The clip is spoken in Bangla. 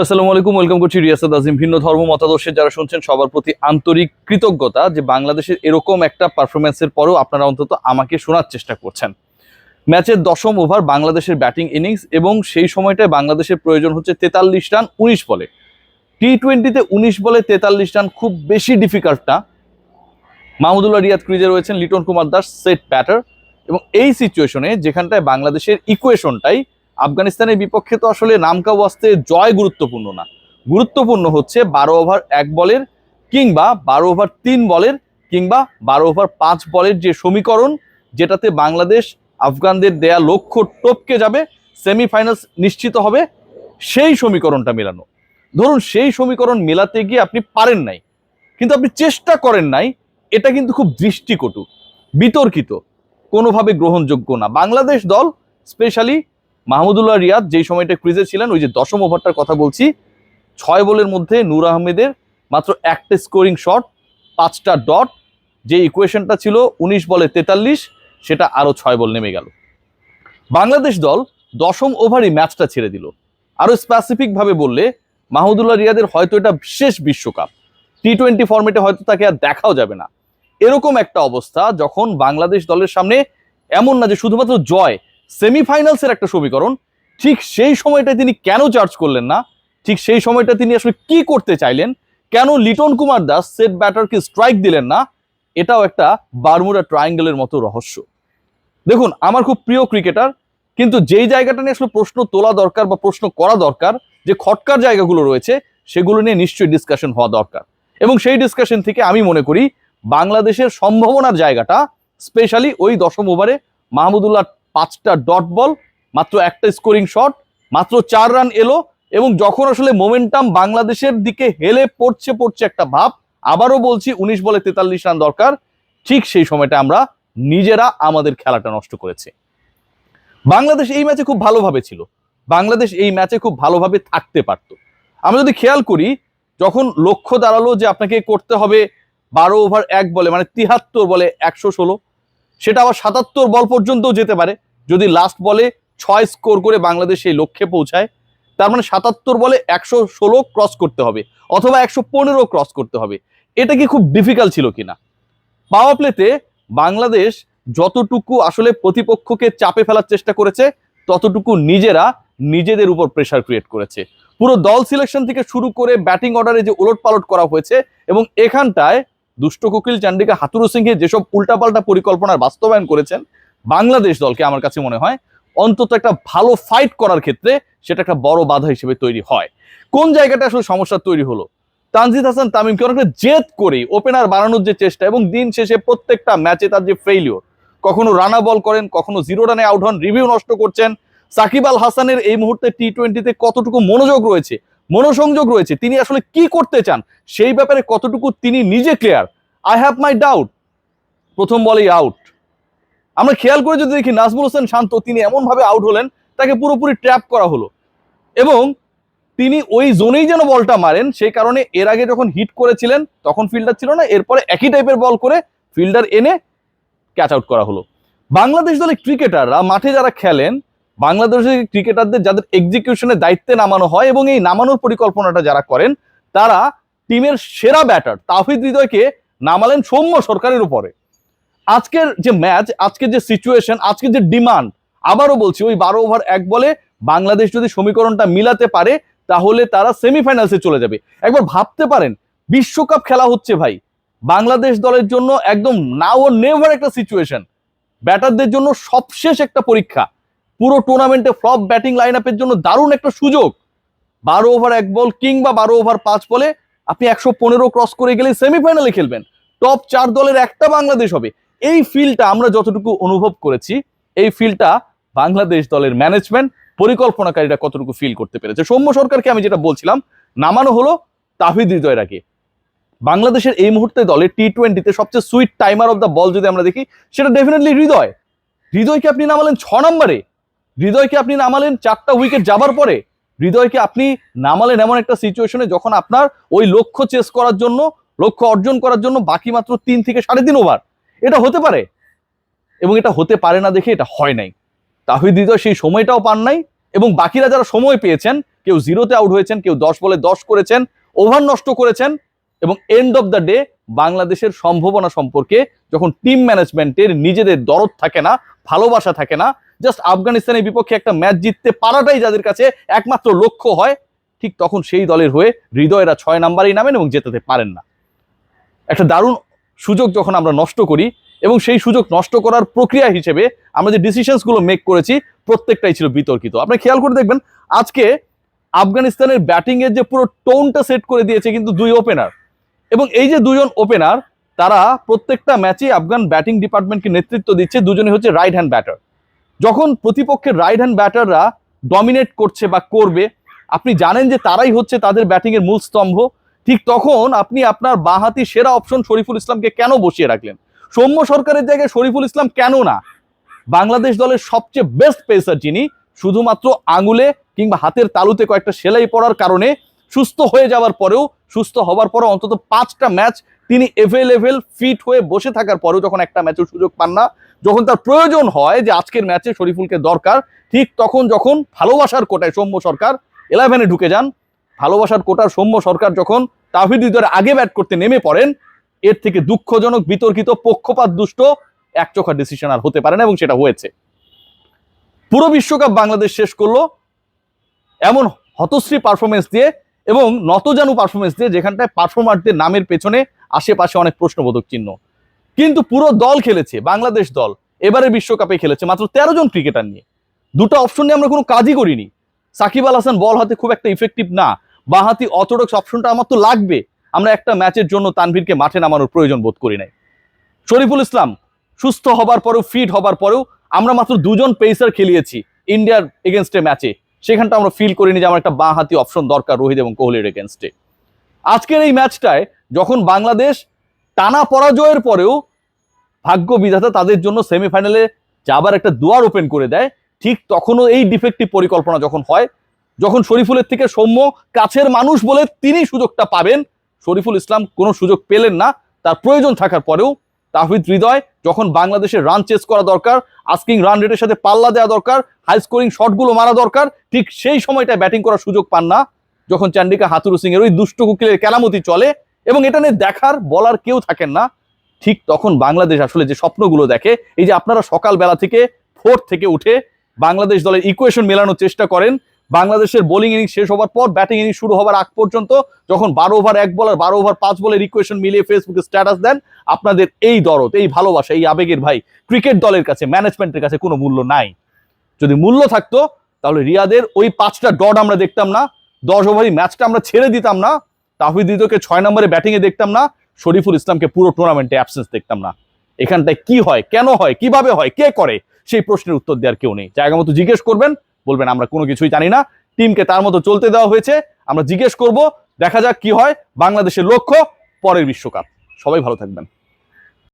আসসালামু আলাইকুম, ওয়েলকাম করছি রিয়াসাদ আজিম। ভিন্ন ধর্ম, মতাদর্শের যারা শুনছেন, সবার প্রতি আন্তরিক কৃতজ্ঞতা যে বাংলাদেশের এরকম একটা পারফরমেন্সের পরেও আপনারা অন্তত আমাকে শোনার চেষ্টা করছেন। ম্যাচের দশম ওভার বাংলাদেশের ব্যাটিং ইনিংস এবং সেই সময়টায় বাংলাদেশের প্রয়োজন হচ্ছে তেতাল্লিশ রান উনিশ বলে। টি টোয়েন্টিতে উনিশ বলে তেতাল্লিশ রান খুব বেশি ডিফিকাল্ট না। মাহমুদুল্লাহ রিয়াদ ক্রিজে রয়েছেন লিটন কুমার দাস, সেট ব্যাটার। এবং এই সিচুয়েশনে যেখানটায় বাংলাদেশের ইকুয়েশনটাই আফগানিস্তানের বিপক্ষে তো আসলে নামকা ওয়াস্তে জয় গুরুত্বপূর্ণ না। গুরুত্বপূর্ণ হচ্ছে বারো ওভার এক বলের কিংবা বারো ওভার তিন বলের কিংবা বারো ওভার পাঁচ বলের যে সমীকরণ, যেটাতে বাংলাদেশ আফগানদের দেয়া লক্ষ্য টপকে যাবে, সেমিফাইনালস নিশ্চিত হবে, সেই সমীকরণটা মেলানো। ধরুন সেই সমীকরণ মেলাতে গিয়ে আপনি পারেন নাই, কিন্তু আপনি চেষ্টা করেন নাই, এটা কিন্তু খুব দৃষ্টিকটু, বিতর্কিত, কোনোভাবে গ্রহণযোগ্য না। বাংলাদেশ দল, স্পেশালি মাহমুদুল্লাহ রিয়াদ যেই সময়টা ক্রিজে ছিলেন, ওই যে দশম ওভারটার কথা বলছি, ছয় বলের মধ্যে নূর আহমেদের মাত্র একটা স্কোরিং শট পাঁচটা ডট যে ইকুয়েশনটা ছিল উনিশ বলে তেতাল্লিশ, সেটা আরও ছয় বল নেমে গেল। বাংলাদেশ দল দশম ওভারই ম্যাচটা ছেড়ে দিল। আরও স্পেসিফিকভাবে বললে, মাহমুদুল্লাহ রিয়াদের হয়তো এটা শেষ বিশ্বকাপ। টি টোয়েন্টি ফর্মেটে হয়তো তাকে আর দেখাও যাবে না। এরকম একটা অবস্থা যখন বাংলাদেশ দলের সামনে এমন না যে শুধুমাত্র জয় সেমিফাইনালসের একটা সমীকরণ। ঠিক সেই সময়টা তিনি কেন চার্জ করলেন না? ঠিক সেই সময়টা তিনি আসলে কি করতে চাইলেন? কেন লিটন কুমার দাস সেট ব্যাটারকে স্ট্রাইক দিলেন না? এটাও একটা বারমুডা ট্রায়াঙ্গেলের মতো রহস্য। দেখুন, আমার খুব প্রিয় ক্রিকেটার, কিন্তু যেই জায়গাটা নিয়ে আসলে প্রশ্ন তোলা দরকার বা প্রশ্ন করা দরকার, যে খটকার জায়গাগুলো রয়েছে, সেগুলো নিয়ে নিশ্চয়ই ডিসকাশন হওয়া দরকার। এবং সেই ডিসকাশন থেকে আমি মনে করি, বাংলাদেশের সম্ভাবনার জায়গাটা স্পেশালি ওই দশম ওভারে মাহমুদুল্লাহ পাঁচটা ডট বল মাত্র একটা স্কোরিং শট মাত্র চার রান এলো এবং যখন আসলে মোমেন্টাম বাংলাদেশের দিকে হেলে পড়ছে পড়ছে একটা ভাব, আবারও বলছি উনিশ বলে তেতাল্লিশ রান দরকার। ঠিক সেই সময়টা আমরা নিজেরা আমাদের খেলাটা নষ্ট করেছি। বাংলাদেশ এই ম্যাচে খুব ভালোভাবে ছিল। বাংলাদেশ এই ম্যাচে খুব ভালোভাবে থাকতে পারত। আমরা যদি খেয়াল করি, যখন লক্ষ্য দাঁড়াল যে আপনাকে করতে হবে বারো ওভার এক বলে মানে তিহাত্তর বলে একশো ষোলো সেটা আবার সাতাত্তর বল পর্যন্তও যেতে পারে। যদি লাস্ট বলে ছয় স্কোর করে বাংলাদেশ সেই লক্ষ্যে পৌঁছায়, তার মানে সাতাত্তর বলে একশো ষোলো ক্রস করতে হবে, অথবা একশো পনেরো ক্রস করতে হবে। এটা কি খুব ডিফিকাল্ট ছিল কিনা? পাওয়ার প্লেতে বাংলাদেশ যতটুকু আসলে প্রতিপক্ষকে চাপে ফেলার চেষ্টা করেছে, ততটুকু নিজেরা নিজেদের উপর প্রেসার ক্রিয়েট করেছে। পুরো দল সিলেকশন থেকে শুরু করে ব্যাটিং অর্ডারে যে ওলট পালট করা হয়েছে, এবং এখানটায় দুষ্ট কোকিল চান্ডিকা হাতুরু সিংহে যেসব উল্টাপাল্টা পরিকল্পনার বাস্তবায়ন করেছেন, বাংলাদেশ দলকে আমার কাছে মনে হয় অন্তত একটা ভালো ফাইট করার ক্ষেত্রে সেটা একটা বড় বাধা হিসেবে তৈরি হয়। কোন জায়গাটা আসলে সমস্যা তৈরি হলো? তানজিদ হাসান তামিমকে অনেকটা জেদ করে ওপেনার বানানোর যে চেষ্টা এবং দিন শেষে প্রত্যেকটা ম্যাচে তার যে ফেইলিওর কখনো রানা বল করেন, কখনো জিরো রানে আউট হন রিভিউ নষ্ট করছেন। সাকিব আল হাসানের এই মুহূর্তে টি টোয়েন্টিতে কতটুকু মনোযোগ রয়েছে? মনোসংযোগ রয়েছে, তিনি আসলে কি করতে চান, সেই ব্যাপারে কতটুকু তিনি নিজে clear I have my doubt প্রথম বলেই আউট আমরা খেয়াল করে যদি দেখি, নাজমুল হোসেন শান্ত, তিনি এমনভাবে আউট হলেন, তাকে পুরোপুরি ট্র্যাপ করা হলো। এবং তিনি ওই জোনেই যেন বলটা মারেন, সেই কারণে এর আগে যখন হিট করেছিলেন, তখন ফিল্ডার ছিল না, এরপরে একই টাইপের বল করে ফিল্ডার এনে ক্যাচ আউট করা হলো। বাংলাদেশ দলের ক্রিকেটাররা মাঠে যারা খেলেন বাংলাদেশের ক্রিকেটারদের যাদের এক্সিকিউশনের দায়িত্বে নামানো হয় এবং এই নামানোর পরিকল্পনাটা যারা করেন, তারা টিমের সেরা ব্যাটার তাহিদ হৃদয়কে নামালেন সৌম্য সরকারের উপরে। আজকের যে ম্যাচ আজকের যে সিচুয়েশন আজকের যে ডিমান্ড আবারও বলছি ওই বারো ওভার এক বলে বাংলাদেশ যদি সমীকরণটা মিলাতে পারে, তাহলে তারা সেমিফাইনালসে চলে যাবে। একবার ভাবতে পারেন, বিশ্বকাপ খেলা হচ্ছে ভাই। বাংলাদেশ দলের জন্য একদম নাও নেভার একটা সিচুয়েশন ব্যাটারদের জন্য সবশেষ একটা পরীক্ষা। পুরো টুর্নামেন্টে ফ্লপ ব্যাটিং লাইন আপের জন্য দারুণ একটা সুযোগ। বারো ওভার এক বল কিংবা বারো ওভার পাঁচ বলে আপনি একশো পনেরো ক্রস করে গেলে সেমিফাইনালে খেলবেন। টপ চার দলের একটা বাংলাদেশ হবে। এই ফিলটা আমরা যতটুকু অনুভব করেছি, এই ফিলটা বাংলাদেশ দলের ম্যানেজমেন্ট পরিকল্পনাকারীরা কতটুকু ফিল করতে পেরেছে। সৌম্য সরকারকে আমি যেটা বলছিলাম, নামানো হলো তাহিদ হৃদয়রাকে। বাংলাদেশের এই মুহূর্তে দলে টি টোয়েন্টিতে সবচেয়ে sweet timer of the ball যদি আমরা দেখি, সেটা ডেফিনেটলি হৃদয়। হৃদয়কে আপনি নামালেন ছ নম্বরে। হৃদয়কে আপনি নামালেন চারটা উইকেট যাবার পরে, হৃদয়কে আপনি নামালেন এমন একটা সিচুয়েশনে যখন আপনার ওই লক্ষ্য চেস করার জন্য, লক্ষ্য অর্জন করার জন্য বাকি মাত্র তিন থেকে সাড়ে তিন ওভার এটা হতে পারে এবং এটা হতে পারে না দেখে এটা হয় নাই। তাহিদ হৃদয় সেই সময়টাও পান নাই এবং বাকিরা যারা সময় পেয়েছেন, কেউ জিরোতে আউট হয়েছেন, কেউ দশ বলে দশ করেছেন ওভার নষ্ট করেছেন এবং এন্ড অফ দ্য ডে বাংলাদেশের সম্ভাবনা সম্পর্কে যখন টিম ম্যানেজমেন্টের নিজেদের দরদ থাকে না, ভালোবাসা থাকে না জাস্ট আফগানিস্তানের বিপক্ষে একটা ম্যাচ জিততে পারাটাই যাদের কাছে একমাত্র লক্ষ্য হয়, ঠিক তখন সেই দলের হয়ে হৃদয়রা ছয় নাম্বারেই নামেন এবং জেতাতে পারেন না। একটা দারুণ সুযোগ যখন আমরা নষ্ট করি এবং সেই সুযোগ নষ্ট করার প্রক্রিয়া হিসেবে আমরা যে ডিসিশনসগুলো মেক করেছি, প্রত্যেকটাই ছিল বিতর্কিত। আপনি খেয়াল করে দেখবেন, আজকে আফগানিস্তানের ব্যাটিং এর যে পুরো টোনটা সেট করে দিয়েছে কিন্তু দুই ওপেনার এবং এই যে দুজন ওপেনার তারা প্রত্যেকটা ম্যাচে আফগান ব্যাটিং ডিপার্টমেন্টকে নেতৃত্ব দিচ্ছে, দুজনে হচ্ছে রাইট হ্যান্ড ব্যাটার যখন প্রতিপক্ষের রাইট হ্যান্ড ব্যাটাররা ডমিনেট করছে বা করবে, আপনি জানেন যে তারাই হচ্ছে তাদের ব্যাটিং এর মূল স্তম্ভ, ঠিক তখন আপনি আপনার বাঁহাতি সেরা অপশন শরীফুল ইসলামকে কেন বসিয়ে রাখলেন? সৌম্য সরকারের জায়গায় শরীফুল ইসলাম কেন না? বাংলাদেশ দলের সবচেয়ে বেস্ট পেসার যিনি, শুধুমাত্র আঙুলে কিংবা হাতের তালুতে কয়েকটা সেলাই পড়ার কারণে সুস্থ হয়ে যাওয়ার পরেও, সুস্থ হবার পরেও অন্তত পাঁচটা ম্যাচ তিনি এভেলেবেল ফিট হয়ে বসে থাকার পরেও যখন একটা ম্যাচের সুযোগ পান না, যখন তার প্রয়োজন হয় যে আজকের ম্যাচে শরীফুলকে দরকার, ঠিক তখন যখন ভালোবাসার কোটায় সৌম্য সরকার ইলেভেনে ঢুকে যান। ভালোবাসার কোটার সৌম্য সরকার যখন তাহিদ হৃদয়ের আগে ব্যাট করতে নেমে পড়েন, এর থেকে দুঃখজনক বিতর্কিত পক্ষপাত দুষ্ট একচোখা ডিসিশন আর হতে পারে না এবং সেটা হয়েছে। পুরো বিশ্বকাপ বাংলাদেশ শেষ করল। এমন হতশ্রী পারফরমেন্স দিয়ে এবং নতজানু পারফরমেন্স দিয়ে যেখানটায় পারফর্মারদের নামের পেছনে আশেপাশে অনেক প্রশ্নবোধক চিহ্ন। কিন্তু পুরো দল খেলেছে, বাংলাদেশ দল এবারে বিশ্বকাপে খেলেছে মাত্র তেরো জন ক্রিকেটার নিয়ে। দুটো অপশন নিয়ে আমরা কোনো কাজই করিনি। সাকিব আল হাসান বল হাতে খুব একটা ইফেক্টিভ না। বাহাতি অর্থোডক্স অপশনটা আমার তো লাগবে। আমরা একটা ম্যাচের জন্য তানভীরকে মাঠে নামানোর প্রয়োজন বোধ করি নাই। শরীফুল ইসলাম, সুস্থ হবার পরেও ফিট হবার পরেও আমরা মাত্র দুজন পেসার খেলিয়েছি ইন্ডিয়ার এগেনস্টে ম্যাচে সেখানটা আমরা ফিল করিনি যে আমার একটা বাঁ হাতি অপশন দরকার রোহিত এবং কোহলির এগেনস্টে আজকের এই ম্যাচটায় যখন বাংলাদেশ টানা পরাজয়ের পরেও ভাগ্য বিধাতা তাদের জন্য সেমিফাইনালে যাবার একটা দুয়ার ওপেন করে দেয়, ঠিক তখনও এই ডিফেক্টিভ পরিকল্পনা যখন হয়, যখন শরীফুলের থেকে সৌম্য কাছের মানুষ বলে তিনি সুযোগটা পাবেন, শরীফুল ইসলাম কোনো সুযোগ পেলেন না, তার প্রয়োজন থাকার পরেও তাহিদ হৃদয় যখন বাংলাদেশের রান চেস করা দরকার আস্কিং রান রেটের সাথে পাল্লা দেওয়া দরকার হাই স্কোরিং শটগুলো মারা দরকার, ঠিক সেই সময়টা ব্যাটিং করার সুযোগ পান না। যখন চান্ডিকা হাতুরু সিং এর ওই দুষ্ট কুকিলের কেলামতি চলে, এবং এটা নিয়ে দেখার বলার কেউ থাকেন না, ঠিক তখন বাংলাদেশ আসলে যে স্বপ্নগুলো দেখে, এই যে আপনারা সকালবেলা থেকে ফোর্থ থেকে উঠে বাংলাদেশ দলের ইকুয়েশন মেলানোর চেষ্টা করেন বাংলাদেশের বোলিং ইনিংস শেষ হওয়ার পর ব্যাটিং ইনিংস শুরু হবার আগ পর্যন্ত যখন বারো ওভার এক বলার বারো ওভার পাঁচ বলের ইকুয়েশন মিলিয়ে ফেসবুকে স্ট্যাটাস দেন, আপনাদের এই দরদ, এই ভালোবাসা, এই আবেগের ভাই ক্রিকেট দলের কাছে ম্যানেজমেন্টের কাছে কোনো মূল্য নাই। যদি মূল্য থাকতো, তাহলে রিয়াদের ওই পাঁচটা ডট আমরা দেখতাম না, দশ ওভারই ম্যাচটা আমরা ছেড়ে দিতাম না, তাহিদ হৃদয়কে ছয় নম্বরে ব্যাটিংয়ে দেখতাম না, শরীফুল ইসলামকে পুরো টুর্নামেন্টে অ্যাবসেন্স দেখতাম না। এখানটায় কি হয়, কেন হয়, কীভাবে হয়, কে করে, সেই প্রশ্নের উত্তর দেওয়ার কেউ নেই। জায়গা মতো জিজ্ঞেস করবেন বলবেন, আমরা কোনো কিছুই জানি না। টিমকে তার মতো চলতে দেওয়া হয়েছে। আমরা জিজ্ঞেস করব, দেখা যাক কি হয়। বাংলাদেশের লক্ষ্য, পরের বিশ্বকাপ। সবাই ভালো থাকবেন।